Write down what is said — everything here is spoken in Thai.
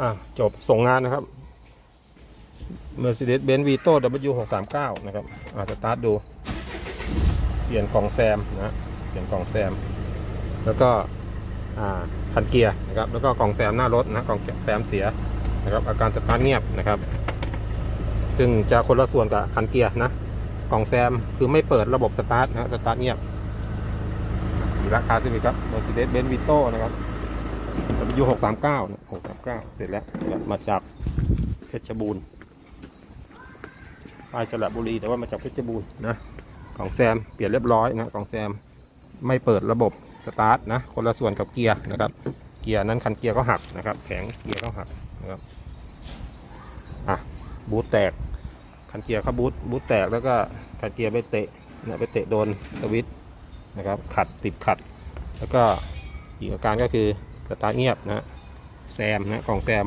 อะจบส่งงานนะครับ Mercedes-Benz Vito W639 นะครับอะสตาร์ทดู เปลี่ยนกล่องแซมนะเปลี่ยนกล่องแซม แล้วก็อ่าคันเกียร์นะครับ แล้วก็กล่องแซมหน้ารถนะกล่องแซมเสียนะครับ อาการสตาร์ทเงียบนะครับ ซึ่งจะคนละส่วนกับคันเกียร์นะกล่องแซมคือไม่เปิดระบบสตาร์ทนะสตาร์ทเงียบอีราคาสิบครับ Mercedes-Benz Vito นะครับ W 6 3 9นะ639เก้าเสร็จแล้ว มาจากเพชรบูรณ์ไปสระบุรีแต่ว่ามาจากเพชรบูรณ์นะกล่องแซมเปลี่ยนเรียบร้อยนะกล่องแซมไม่เปิดระบบสตาร์ทนะคนละส่วนกับเกียร์นะครับเกียร์นั้นคันเกียร์ก็หักนะครับ แข็งเกียร์ก็หักนะครับอะบูทแตกคันเกียร์เขาบูทบูทแตกแล้วก็คันเกียร์ไปเตะเนี่ยไปเตะโดนสวิตช์นะครับขัดติดขัด แล้วก็อีกอาการก็คือ สตาร์ทเงียบนะฮะแซมนะกล่องแซม